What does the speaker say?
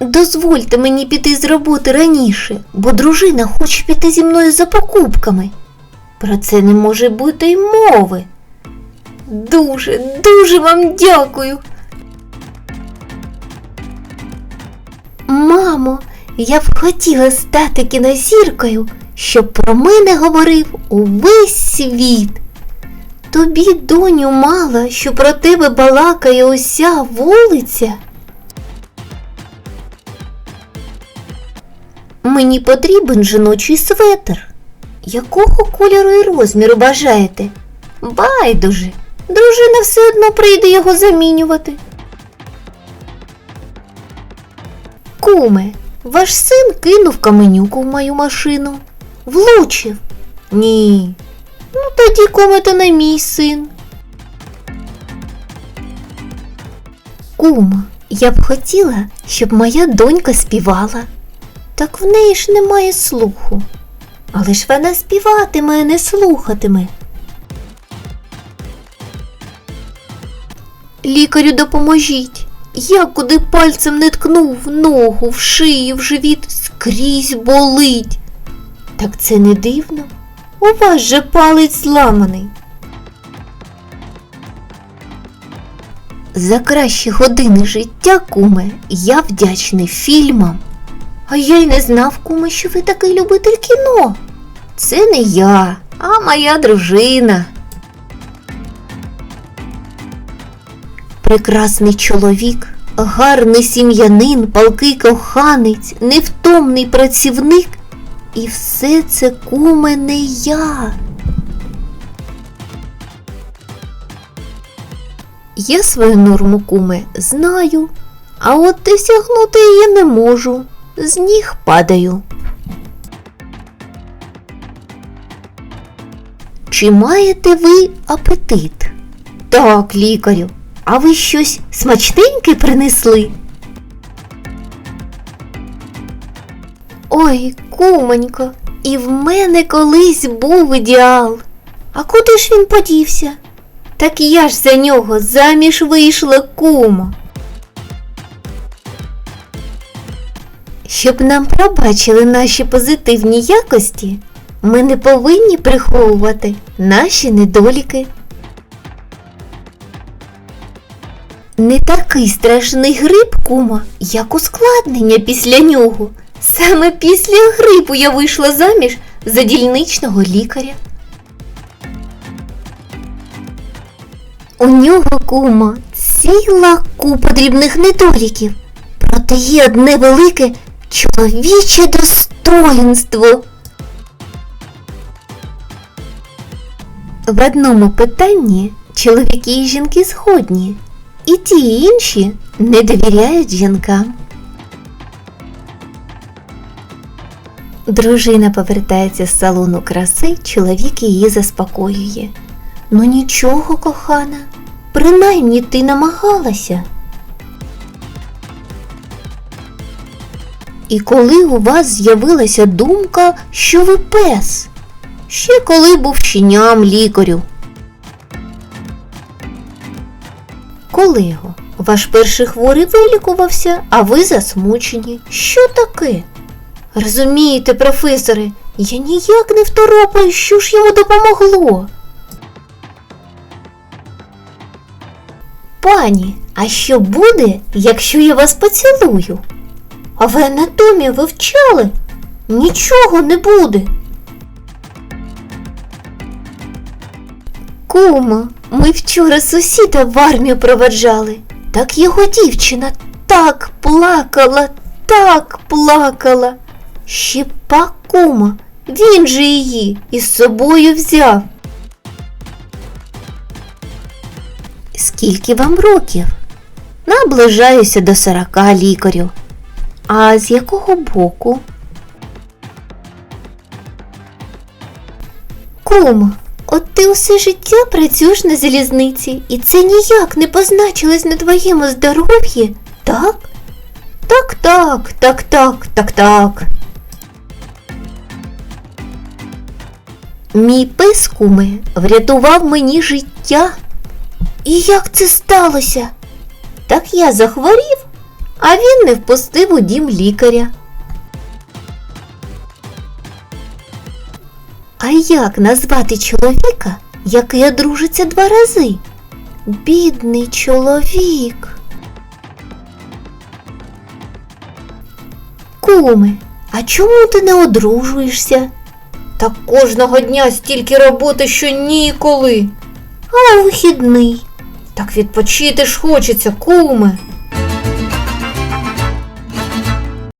Дозвольте мені піти з роботи раніше, бо дружина хоче піти зі мною за покупками. Про це не може бути й мови. Дуже, дуже вам дякую. Мамо, я б хотіла стати кінозіркою, щоб про мене говорив увесь світ. Тобі, доню, мало, що про тебе балакає уся вулиця. Мені потрібен жіночий светр. Якого кольору і розміру бажаєте? Байдуже, дружина все одно прийде його замінювати. Куме, ваш син кинув каменюку в мою машину. Влучив. Ні. Ну тоді куме то не мій син. Кума, я б хотіла, щоб моя донька співала. Так в неї ж немає слуху. Але ж вона співатиме, а не слухатиме. Лікарю допоможіть. Я куди пальцем не ткнув в ногу, в шию, в живіт скрізь болить. Так це не дивно. У вас же палець зламаний. За кращі години життя, куме, я вдячний фільмам. А я й не знав, куме, що ви такий любитель кіно. Це не я, а моя дружина. Прекрасний чоловік, гарний сім'янин, палкий коханець, невтомний працівник. І все це куме не я. Я свою норму куме знаю, а от досягнути її не можу. З ніг падаю. Чи маєте ви апетит? Так, лікарю. А ви щось смачненьке принесли? Ой, кумонько, і в мене колись був ідеал. А куди ж він подівся? Так я ж за нього заміж вийшла кума. Щоб нам пробачили наші позитивні якості, ми не повинні приховувати наші недоліки. Не такий страшний грип, кума, як ускладнення після нього. Саме після грипу я вийшла заміж за дільничного лікаря. У нього, кума, ціла купа дрібних недоліків. Проте є одне велике чоловіче достоїнство. В одному питанні чоловіки і жінки згодні, і ті і інші не довіряють жінкам. Дружина повертається з салону краси, чоловік її заспокоює. Ну нічого, кохана, принаймні ти намагалася. І коли у вас з'явилася думка, що ви пес? Ще коли був щеням лікарю. Колего, ваш перший хворий вилікувався, а ви засмучені. Що таке? Розумієте, професоре, я ніяк не второпаю, що ж йому допомогло. Пані, а що буде, якщо я вас поцілую? А ви анатомію вивчали? Нічого не буде. Кума, ми вчора сусіда в армію проведжали. Так його дівчина так плакала, так плакала. Ще пак кума, він же її із собою взяв. Скільки вам років? Наближаюся до сорока лікарю. А з якого боку? Кума, от ти усе життя працюєш на залізниці, і це ніяк не позначилось на твоєму здоров'ї, так? Так, так, так, так, так, так. Мій пес, куме, врятував мені життя. І як це сталося? Так я захворів, а він не впустив у дім лікаря. А як назвати чоловіка, який одружиться два рази? Бідний чоловік. Куме, а чому ти не одружуєшся? Так кожного дня стільки роботи, що ніколи. А вихідний. Так відпочити ж хочеться, куме.